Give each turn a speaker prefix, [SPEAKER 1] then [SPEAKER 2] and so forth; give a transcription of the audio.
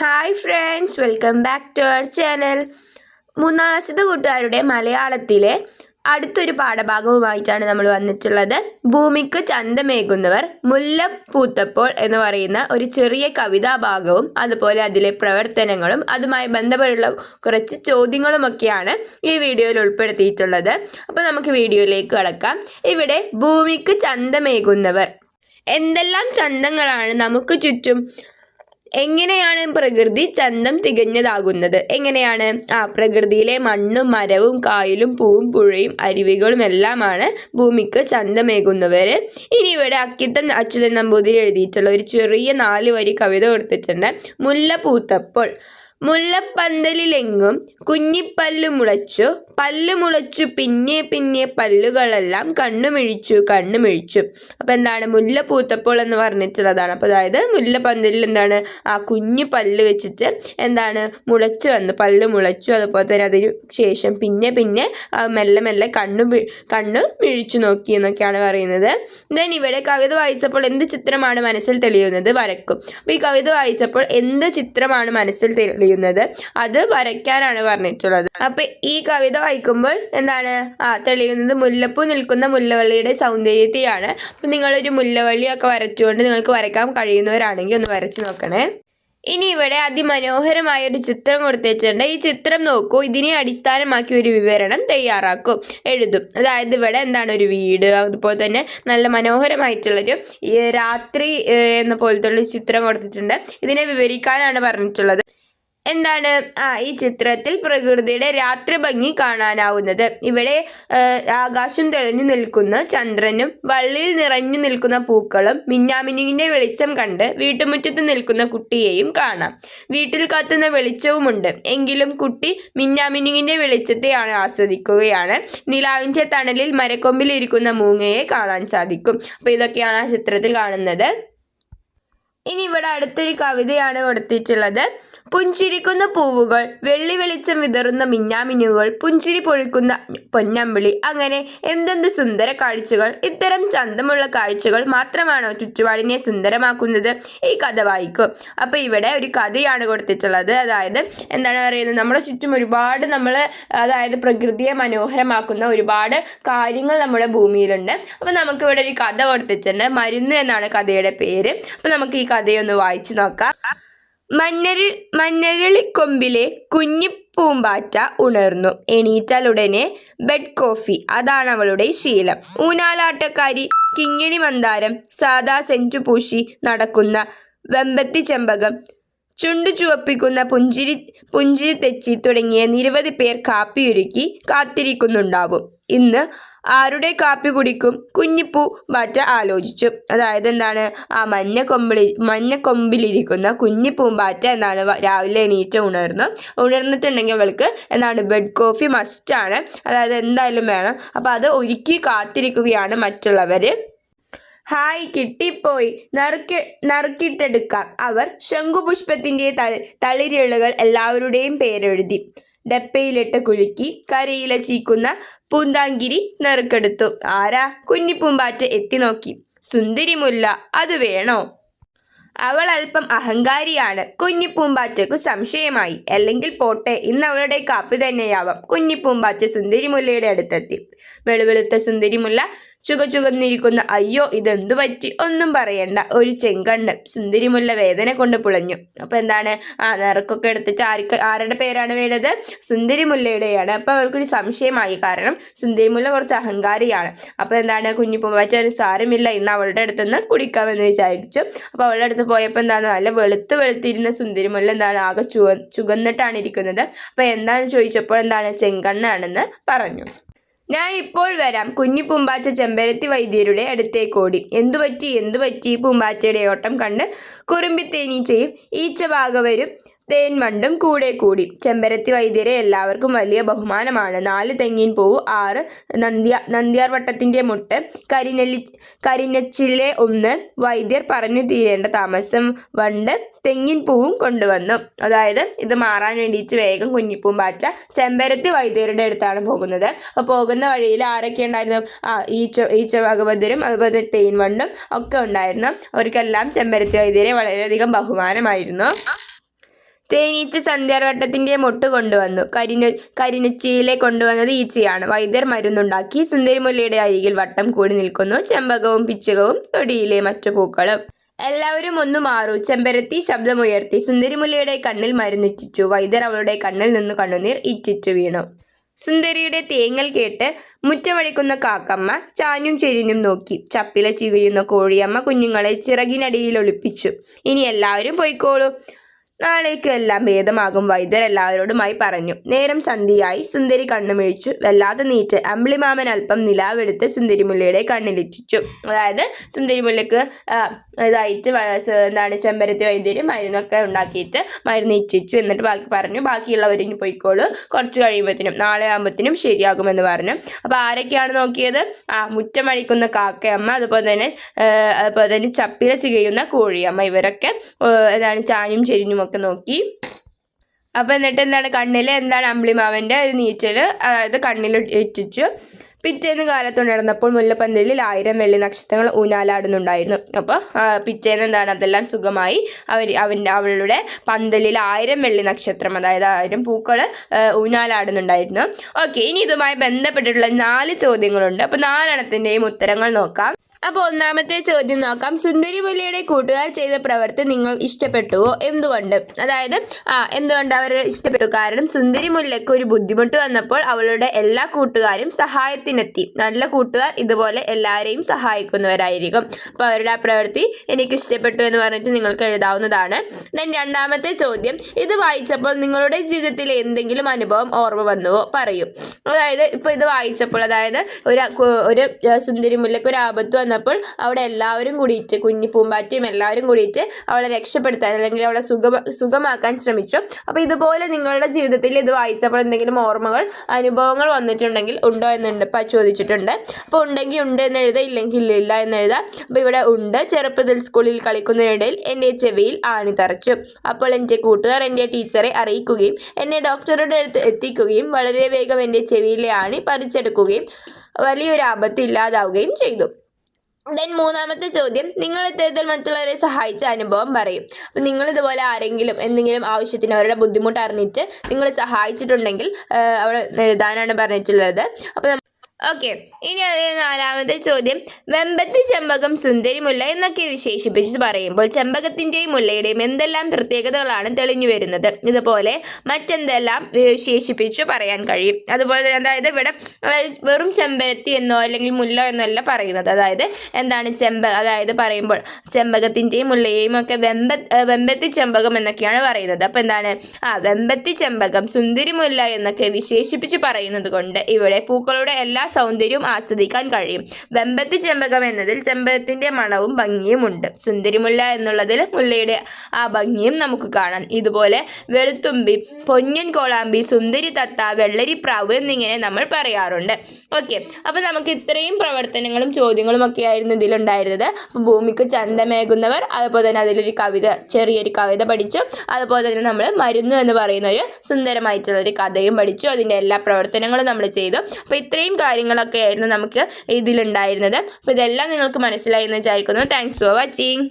[SPEAKER 1] Hi friends welcome back to our channel മൂന്നാം ക്ലാസ്സിലെ കൂട്ടുകാരുടെ മലയാളത്തിലെ അടുത്തൊരു പാഠഭാഗവുമായിട്ടാണ് നമ്മൾ വന്നിട്ടുള്ളത്. ഭൂമിക്ക് ചന്തമേകുന്നവർ മുല്ല പൂത്തപ്പോൾ എന്ന് പറയുന്ന ഒരു ചെറിയ കവിതാഭാഗവും അതുപോലെ അതിലെ പ്രവർത്തനങ്ങളും അതുമായി ബന്ധപ്പെട്ടുള്ള കുറച്ച് ചോദ്യങ്ങളുമൊക്കെയാണ് ഈ വീഡിയോയിൽ ഉൾപ്പെടുത്തിയിട്ടുള്ളത്. അപ്പോൾ നമുക്ക് വീഡിയോയിലേക്ക് കടക്കാം. ഇവിടെ ഭൂമിക്ക് ചന്തമേകുന്നവർ. എന്തെല്ലാം ചന്തങ്ങളാണ് നമുക്ക് ചുറ്റും എങ്ങനെയാണ് പ്രകൃതി ചന്തം തികഞ്ഞതാകുന്നത്? എങ്ങനെയാണ്? ആ പ്രകൃതിയിലെ മണ്ണും മരവും കായലും പൂവും പുഴയും അരുവികളും എല്ലാമാണ് ഭൂമിക്ക് ചന്തമേകുന്നവർ ഇനി ഇവിടെ അക്കിത്തം അച്യുതൻ നമ്പൂതിരി എഴുതിയിട്ടുള്ള ഒരു ചെറിയ നാല് വരി കവിത കൊടുത്തിട്ടുണ്ട്. മുല്ല പൂത്തപ്പോൾ മുല്ലപ്പന്തലിലെങ്ങും കുഞ്ഞിപ്പല്ലു മുളച്ചു പല്ലു മുളച്ചു പിന്നെ പിന്നെ പല്ലുകളെല്ലാം കണ്ണുമിഴിച്ചു കണ്ണുമിഴിച്ചു. അപ്പം എന്താണ്? മുല്ല പൂത്തപ്പോൾ എന്ന് പറഞ്ഞിട്ടുള്ളതാണ്. അപ്പോൾ അതായത് മുല്ലപ്പന്തലിൽ എന്താണ്? ആ കുഞ്ഞു പല്ല് വെച്ചിട്ട് എന്താണ്? മുളച്ചു വന്നു. പല്ല് മുളച്ചു. അതുപോലെ തന്നെ അതിന് ശേഷം പിന്നെ പിന്നെ മെല്ലെ മെല്ലെ കണ്ണു കണ്ണു കണ്ണ് മിഴിച്ചു നോക്കി എന്നൊക്കെയാണ് പറയുന്നത്. ദെൻ ഇവിടെ കവിത വായിച്ചപ്പോൾ എന്ത് ചിത്രമാണ് മനസ്സിൽ തെളിയുന്നത്? വരക്കും അപ്പോൾ ഈ കവിത വായിച്ചപ്പോൾ എന്ത് ചിത്രമാണ് മനസ്സിൽ തെളിയുന്നത് അത് വരയ്ക്കാനാണ് പറഞ്ഞിട്ടുള്ളത്. അപ്പൊ ഈ കവിത വായിക്കുമ്പോൾ എന്താണ്? ആ തെളിയുന്നത് മുല്ലപ്പൂ നിൽക്കുന്ന മുല്ലവള്ളിയുടെ സൗന്ദര്യത്തെയാണ്. അപ്പൊ നിങ്ങളൊരു മുല്ലവള്ളിയൊക്കെ വരച്ചുകൊണ്ട് നിങ്ങൾക്ക് വരയ്ക്കാൻ കഴിയുന്നവരാണെങ്കിൽ ഒന്ന് വരച്ചു നോക്കണേ. ഇനി ഇവിടെ അതിമനോഹരമായ ഒരു ചിത്രം കൊടുത്തിട്ടുണ്ട് ഈ ചിത്രം നോക്കൂ. ഇതിനെ അടിസ്ഥാനമാക്കി ഒരു വിവരണം തയ്യാറാക്കും. എഴുതും. അതായത് ഇവിടെ എന്താണ്? ഒരു വീട്. അതുപോലെ തന്നെ നല്ല മനോഹരമായിട്ടുള്ളൊരു രാത്രി എന്ന പോലത്തെ ചിത്രം കൊടുത്തിട്ടുണ്ട്. ഇതിനെ വിവരിക്കാനാണ് പറഞ്ഞിട്ടുള്ളത്. എന്താണ്? ആ ഈ ചിത്രത്തിൽ പ്രകൃതിയുടെ രാത്രി ഭംഗി കാണാനാവുന്നത്. ഇവിടെ ആകാശം തെളിഞ്ഞു നിൽക്കുന്ന ചന്ദ്രനും വള്ളിയിൽ നിറഞ്ഞു നിൽക്കുന്ന പൂക്കളും മിന്നാമിനുങ്ങിന്റെ വെളിച്ചം കണ്ട് വീട്ടുമുറ്റത്ത് നിൽക്കുന്ന കുട്ടിയെയും കാണാം. വീട്ടിൽ കത്തുന്ന വെളിച്ചവുമുണ്ട്. എങ്കിലും കുട്ടി മിന്നാമിനുങ്ങിന്റെ വെളിച്ചത്തെയാണ് ആസ്വദിക്കുകയാണ്. നിലാവിന്റെ തണലിൽ മരക്കൊമ്പിലിരിക്കുന്ന മൂങ്ങയെ കാണാൻ സാധിക്കും. അപ്പോൾ ഇതൊക്കെയാണ് ആ ചിത്രത്തിൽ കാണുന്നത്. ഇനി ഇവിടെ അടുത്തൊരു കവിതയാണ് കൊടുത്തിട്ടുള്ളത്. പുഞ്ചിരിക്കുന്ന പൂവുകൾ വെള്ളി വെളിച്ചം വിതറുന്ന മിന്നാമിനുകൾ പുഞ്ചിരി പൊഴിക്കുന്ന പൊന്നമ്പിളി അങ്ങനെ എന്തെന്ത് സുന്ദര കാഴ്ചകൾ ഇത്തരം ചന്തമുള്ള കാഴ്ചകൾ മാത്രമാണോ ചുറ്റുപാടിനെ സുന്ദരമാക്കുന്നത്? ഈ കഥ വായിക്കും. അപ്പോൾ ഇവിടെ ഒരു കഥയാണ് കൊടുത്തിട്ടുള്ളത്. അതായത് എന്താണ് പറയുന്നത്? നമ്മുടെ ചുറ്റും ഒരുപാട് നമ്മൾ അതായത് പ്രകൃതിയെ മനോഹരമാക്കുന്ന ഒരുപാട് കാര്യങ്ങൾ നമ്മുടെ ഭൂമിയിലുണ്ട്. അപ്പോൾ നമുക്ക് ഇവിടെ ഒരു കഥ കൊടുത്തിട്ടുണ്ട്. മരുന്ന് എന്നാണ് കഥയുടെ പേര്. അപ്പോൾ നമുക്ക് ഈ കഥയൊന്ന് വായിച്ചു നോക്കാം. മഞ്ഞരി മഞ്ഞരളിക്കൊമ്പിലെ കുഞ്ഞി പൂമ്പാറ്റ ഉണർന്നു. എണീറ്റാലുടനെ ബെഡ് കോഫി അതാണ് അവളുടെ ശീലം. ഊനാലാട്ടക്കാരി കിങ്ങിണി മന്ദാരം സാദാ സെഞ്ചു പൂശി നടക്കുന്ന വെമ്പത്തി ചെമ്പകം ചുണ്ടു ചുവപ്പിക്കുന്ന പുഞ്ചിരി പുഞ്ചിരി തെച്ചി തുടങ്ങിയ നിരവധി പേർ കാപ്പിയൊരുക്കി കാത്തിരിക്കുന്നുണ്ടാവും. ഇന്ന് ആരുടെ കാപ്പി കുടിക്കും? കുഞ്ഞിപ്പൂ ബാറ്റ ആലോചിച്ചു. അതായത് എന്താണ്? ആ മഞ്ഞ കൊമ്പിളി മഞ്ഞ കൊമ്പിലിരിക്കുന്ന കുഞ്ഞി പൂമ്പാറ്റ എന്താണ് വ- രാവിലെ എണീറ്റ് ഉണർന്നു ഉണർന്നിട്ടുണ്ടെങ്കിൽ അവൾക്ക് എന്താണ് ബെഡ് കോഫി മസ്റ്റാണ് അതായത് എന്തായാലും വേണം. അപ്പോൾ അത് ഒരുക്കി കാത്തിരിക്കുകയാണ് മറ്റുള്ളവർ ഹായ് കിട്ടിപ്പോയി. നറുക്കി നറുക്കിട്ടെടുക്കാം. അവർ ശംഖുപുഷ്പത്തിന്റെ തളി തളിരിഴകൾ എല്ലാവരുടെയും പേരെഴുതി. ഡപ്പയിലിട്ട് കുലുക്കി കരയില ചീക്കുന്ന പൂന്താങ്കിരി നറുക്കെടുത്തു. ആരാ കുഞ്ഞിപ്പൂമ്പാറ്റ എത്തി നോക്കി? സുന്ദരിമുല്ല അത് വേണോ? അവൾ അല്പം അഹങ്കാരിയാണ്. കുഞ്ഞിപ്പൂമ്പാറ്റയ്ക്കു സംശയമായി. അല്ലെങ്കിൽ പോട്ടെ ഇന്ന് അവളുടെ കാപ്പി തന്നെയാവാം കുഞ്ഞിപ്പൂമ്പാറ്റ സുന്ദരിമുല്ലയുടെ അടുത്തെത്തി. വെളുവെളുത്ത സുന്ദരിമുല്ല ചുക ചുകന്നിരിക്കുന്ന അയ്യോ ഇതെന്തു പറ്റി? ഒന്നും പറയണ്ട. ഒരു ചെങ്കണ്ണ്. സുന്ദരിമുല്ല വേദന കൊണ്ട് പുളഞ്ഞു. അപ്പോൾ എന്താണ്? ആ നിറക്കൊക്കെ എടുത്തിട്ട് ആർക്ക് ആരുടെ പേരാണ് വേണ്ടത്? സുന്ദരിമുല്ലയുടെയാണ്. അപ്പോൾ അവൾക്കൊരു സംശയമായി. കാരണം സുന്ദരിമുല്ല കുറച്ച് അഹങ്കാരിയാണ്. അപ്പോൾ എന്താണ്? കുഞ്ഞിപ്പൂമ്പാറ്റ ഒരു സാരമില്ല. ഇന്ന് അവളുടെ അടുത്തുനിന്ന് കുടിക്കാമെന്ന് വിചാരിച്ചു. അപ്പോൾ അവളുടെ അടുത്ത് പോയപ്പോൾ എന്താണ്? നല്ല വെളുത്ത് വെളുത്തിരുന്ന സുന്ദരിമുല്ല എന്താണ്? ആകെ ചുവ ചുകന്നിട്ടാണ് ഇരിക്കുന്നത്. അപ്പോൾ എന്താണ് ചോദിച്ചപ്പോൾ എന്താണ്? ചെങ്കണ്ണാണെന്ന് പറഞ്ഞു. ഞാൻ ഇപ്പോൾ വരാം. കുഞ്ഞു പൂമ്പാറ്റ ചെമ്പരത്തി വൈദ്യരുടെ അടുത്തേക്കോടി എന്തുപറ്റി എന്തു പറ്റി? എന്തു പറ്റി? പൂമ്പാറ്റയുടെ ഓട്ടം കണ്ട് കുറുമ്പിത്തേനീച്ചയും ഈച്ച ഭാഗവരും തേൻ വണ്ടും കൂടെ കൂടി. ചെമ്പരത്തി വൈദ്യരെ എല്ലാവർക്കും വലിയ ബഹുമാനമാണ്. നാല് തെങ്ങിൻ പൂവ് ആറ് നന്ദ്യ നന്ദ്യാർ വട്ടത്തിന്റെ മുട്ട്. കരിനെല്ലി കരിനച്ചിലെ ഒന്ന് വൈദ്യർ പറഞ്ഞു തീരേണ്ട താമസം വണ്ട് തെങ്ങിൻ പൂവും കൊണ്ടുവന്നു. അതായത് ഇത് മാറാൻ വേണ്ടിയിട്ട് വേഗം കുഞ്ഞിപ്പൂമ്പാറ്റ ചെമ്പരത്തി വൈദ്യരുടെ അടുത്താണ് പോകുന്നത്. അപ്പോൾ പോകുന്ന വഴിയിൽ ആരൊക്കെ ഉണ്ടായിരുന്നു? ആ ഈച്ച ഈച്ച ഭഗവതരും അതുപോലെ തേൻ വണ്ടും ഒക്കെ ഉണ്ടായിരുന്നു. അവർക്കെല്ലാം ചെമ്പരത്തി വൈദ്യരെ വളരെയധികം ബഹുമാനമായിരുന്നു. തേനീച്ച സന്ധ്യാർവട്ടത്തിന്റെ മൊട്ട് കൊണ്ടുവന്നു. കരിനു കരിനുച്ചിയിലെ കൊണ്ടുവന്നത് ഈച്ചയാണ്. വൈദ്യർ മരുന്നുണ്ടാക്കി സുന്ദരിമുല്ലയുടെ അരികിൽ വട്ടം കൂടി നിൽക്കുന്നു. ചെമ്പകവും പിച്ചകവും തൊടിയിലെ മറ്റു പൂക്കളും. എല്ലാവരും ഒന്നു മാറു. ചെമ്പരത്തി ശബ്ദമുയർത്തി സുന്ദരിമുല്ലയുടെ കണ്ണിൽ മരുന്നിറ്റിച്ചു. വൈദ്യർ അവളുടെ കണ്ണിൽ നിന്ന് കണ്ണുനീർ ഇറ്റിച്ചു വീണു. സുന്ദരിയുടെ തേങ്ങൽ കേട്ട് മുറ്റമടിക്കുന്ന കാക്കമ്മ ചാഞ്ഞും ചെരിഞ്ഞും നോക്കി. ചപ്പില ചികയുന്ന കോഴിയമ്മ കുഞ്ഞുങ്ങളെ ചിറകിനടിയിൽ ഒളിപ്പിച്ചു. ഇനി എല്ലാവരും പോയിക്കോളൂ. നാളേക്ക് എല്ലാം ഭേദമാകും വൈദ്യർ എല്ലാവരോടുമായി പറഞ്ഞു. നേരം സന്ധ്യയായി. സുന്ദരി കണ്ണുമിഴിച്ചു. വല്ലാതെ നീറ്റ്. അമ്പിളിമാമൻ അല്പം നിലാവെടുത്ത് സുന്ദരിമുല്ലയുടെ കണ്ണിലിറ്റിച്ചു. അതായത് സുന്ദരിമുല്ലക്ക് ഇതായിട്ട് എന്താണ് ചെമ്പരത്തി വൈദ്യര് മരുന്നൊക്കെ ഉണ്ടാക്കിയിട്ട് മരുന്ന് ഇറ്റിച്ചു എന്നിട്ട് ബാക്കി പറഞ്ഞു ബാക്കിയുള്ളവർ ഇനി പോയിക്കോളൂ. കുറച്ച് കഴിയുമ്പോഴത്തേനും നാളെ ആകുമ്പോഴത്തേനും ശരിയാകുമെന്ന് പറഞ്ഞു. അപ്പോൾ ആരൊക്കെയാണ് നോക്കിയത്? ആ മുറ്റമടിക്കുന്ന കാക്കയമ്മ അതുപോലെ തന്നെ അതുപോലെ തന്നെ ചപ്പില ചികയുന്ന കോഴിയമ്മ. ഇവരൊക്കെ എന്താണ് ചാഞ്ഞും ചെരിഞ്ഞും ഒക്കെ നോക്കി. അപ്പോൾ എന്നിട്ട് എന്താണ് കണ്ണിൽ എന്താണ് അമ്പിളിമാവന്റെ ഒരു നീച്ചൽ അതായത് കണ്ണിൽ ഇറ്റിച്ചു പിറ്റേന്ന് കാലത്തുണർന്നപ്പോൾ മുല്ലപ്പന്തലിൽ ആയിരം വെള്ളി നക്ഷത്രങ്ങൾ ഊനാലാടുന്നുണ്ടായിരുന്നു. അപ്പോൾ പിറ്റേന്ന് എന്താണ് അതെല്ലാം സുഖമായി. അവർ അവന്റെ അവളുടെ പന്തലിൽ ആയിരം വെള്ളി നക്ഷത്രം അതായത് ആയിരം പൂക്കൾ ഊനാലാടുന്നുണ്ടായിരുന്നു. ഓക്കെ ഇനി ഇതുമായി ബന്ധപ്പെട്ടിട്ടുള്ള നാല് ചോദ്യങ്ങളുണ്ട്. അപ്പോൾ നാലെണ്ണത്തിന്റെയും ഉത്തരങ്ങൾ നോക്കാം. അപ്പോൾ ഒന്നാമത്തെ ചോദ്യം നോക്കാം. സുന്ദരിമുല്ലയുടെ കൂട്ടുകാർ ചെയ്ത പ്രവൃത്തി നിങ്ങൾ ഇഷ്ടപ്പെട്ടുവോ? എന്തുകൊണ്ട്? അതായത് ആ എന്തുകൊണ്ട് അവർ ഇഷ്ടപ്പെട്ടു? കാരണം സുന്ദരിമുല്ലയ്ക്ക് ഒരു ബുദ്ധിമുട്ട് വന്നപ്പോൾ അവളുടെ എല്ലാ കൂട്ടുകാരും സഹായത്തിനെത്തി. നല്ല കൂട്ടുകാർ ഇതുപോലെ എല്ലാവരെയും സഹായിക്കുന്നവരായിരിക്കും. അപ്പോൾ അവരുടെ ആ പ്രവൃത്തി എനിക്ക് ഇഷ്ടപ്പെട്ടു എന്ന് പറഞ്ഞിട്ട് നിങ്ങൾക്ക് എഴുതാവുന്നതാണ്. ദെൻ രണ്ടാമത്തെ ചോദ്യം ഇത് വായിച്ചപ്പോൾ നിങ്ങളുടെ ജീവിതത്തിൽ എന്തെങ്കിലും അനുഭവം ഓർമ്മ വന്നുവോ? പറയൂ. അതായത് ഇപ്പോൾ ഇത് വായിച്ചപ്പോൾ അതായത് ഒരു ഒരു സുന്ദരി മുല്ലയ്ക്ക് ഒരു ആപത്ത് വന്നപ്പോൾ അവിടെ എല്ലാവരും കൂടിയിട്ട് കുഞ്ഞി പൂമ്പാറ്റയും എല്ലാവരും കൂടിയിട്ട് അവളെ രക്ഷപ്പെടുത്താൻ അല്ലെങ്കിൽ അവളെ സുഖം സുഖമാക്കാൻ ശ്രമിച്ചു. അപ്പോൾ ഇതുപോലെ നിങ്ങളുടെ ജീവിതത്തിൽ ഇത് വായിച്ചപ്പോൾ എന്തെങ്കിലും ഓർമ്മകൾ അനുഭവങ്ങൾ വന്നിട്ടുണ്ടെങ്കിൽ ഉണ്ടോ എന്നുണ്ട് ഇപ്പം ചോദിച്ചിട്ടുണ്ട്. അപ്പോൾ ഉണ്ടെങ്കിൽ ഉണ്ട് എന്ന് എഴുതാം ഇല്ലെങ്കിൽ ഇല്ല എന്ന് എഴുതാം അപ്പോൾ ഇവിടെ ഉണ്ട്. ചെറുപ്പത്തിൽ സ്കൂളിൽ കളിക്കുന്നതിനിടയിൽ എന്റെ ചെവിയിൽ ആണി തറച്ചു. അപ്പോൾ എന്റെ കൂട്ടുകാർ എന്റെ ടീച്ചറെ അറിയിക്കുകയും എന്നെ ഡോക്ടറുടെ അടുത്ത് എത്തിക്കുകയും വളരെ വേഗം എന്റെ ചെവിയിലെ ആണി പറിച്ചെടുക്കുകയും വലിയൊരു ആപത്ത് ഇല്ലാതാവുകയും ചെയ്തു. ദെൻ മൂന്നാമത്തെ ചോദ്യം നിങ്ങൾ ഇത്തരത്തിൽ മറ്റുള്ളവരെ സഹായിച്ച അനുഭവം പറയും. അപ്പം നിങ്ങൾ ഇതുപോലെ ആരെങ്കിലും എന്തെങ്കിലും ആവശ്യത്തിന് അവരുടെ ബുദ്ധിമുട്ട് അറിഞ്ഞിട്ട് നിങ്ങൾ സഹായിച്ചിട്ടുണ്ടെങ്കിൽ അവിടെ എഴുതാനാണ് പറഞ്ഞിട്ടുള്ളത്. അപ്പം ഓക്കെ ഇനി നാലാമത്തെ ചോദ്യം. വെമ്പത്ത് ചെമ്പകം സുന്ദരി മുല്ല എന്നൊക്കെ വിശേഷിപ്പിച്ച് പറയുമ്പോൾ ചെമ്പകത്തിന്റെയും മുല്ലയുടെയും എന്തെല്ലാം പ്രത്യേകതകളാണ് തെളിഞ്ഞു വരുന്നത്? ഇതുപോലെ മറ്റെന്തെല്ലാം വിശേഷിപ്പിച്ച് പറയാൻ കഴിയും? അതുപോലെ തന്നെ അതായത് ഇവിടെ വെറും ചെമ്പരത്തി എന്നോ അല്ലെങ്കിൽ മുല്ല എന്നോ അല്ല പറയുന്നത്. അതായത് എന്താണ് ചെമ്പ അതായത് പറയുമ്പോൾ ചെമ്പകത്തിന്റെയും മുല്ലയെയും ഒക്കെ വെമ്പ വെമ്പത്തി ചെമ്പകം എന്നൊക്കെയാണ് പറയുന്നത്. അപ്പോൾ എന്താണ്? ആ വെമ്പത്തി ചെമ്പകം സുന്ദരി മുല്ല എന്നൊക്കെ വിശേഷിപ്പിച്ച് പറയുന്നത് കൊണ്ട് ഇവിടെ പൂക്കളുടെ എല്ലാ സൗന്ദര്യവും ആസ്വദിക്കാൻ കഴിയും. വെമ്പത്തി ചെമ്പകം എന്നതിൽ ചെമ്പകത്തിന്റെ മണവും ഭംഗിയും ഉണ്ട്. സുന്ദരിമുല്ല എന്നുള്ളതിൽ മുല്ലയുടെ ആ ഭംഗിയും നമുക്ക് കാണാം. ഇതുപോലെ വെളുത്തുമ്പി പൊന്നൻ കോളാമ്പി സുന്ദരി തത്ത വെള്ളരിപ്രാവ് എന്നിങ്ങനെ നമ്മൾ പറയാറുണ്ട്. ഓക്കെ അപ്പോൾ നമുക്ക് ഇത്രയും പ്രവർത്തനങ്ങളും ചോദ്യങ്ങളും ഒക്കെ ആയിരുന്നു ഇതിലുണ്ടായിരുന്നത്. അപ്പോൾ ഭൂമിക്ക് ചന്തമേകുന്നവർ അതുപോലെ തന്നെ അതിലൊരു കവിത ചെറിയൊരു കവിത പഠിച്ചു. അതുപോലെ തന്നെ നമ്മൾ മരുന്ന് എന്ന് പറയുന്ന ഒരു സുന്ദരമായിട്ടുള്ള ഒരു കഥയും പഠിച്ചു. അതിന്റെ എല്ലാ പ്രവർത്തനങ്ങളും നമ്മൾ ചെയ്തു. അപ്പോൾ ഇത്രയും കാര്യങ്ങളൊക്കെ ആയിരുന്നു നമുക്ക് ഇതിലുണ്ടായിരുന്നത്. അപ്പോൾ ഇതെല്ലാം നിങ്ങൾക്ക് മനസ്സിലായി എന്ന് വിചാരിക്കുന്നു. Thanks for watching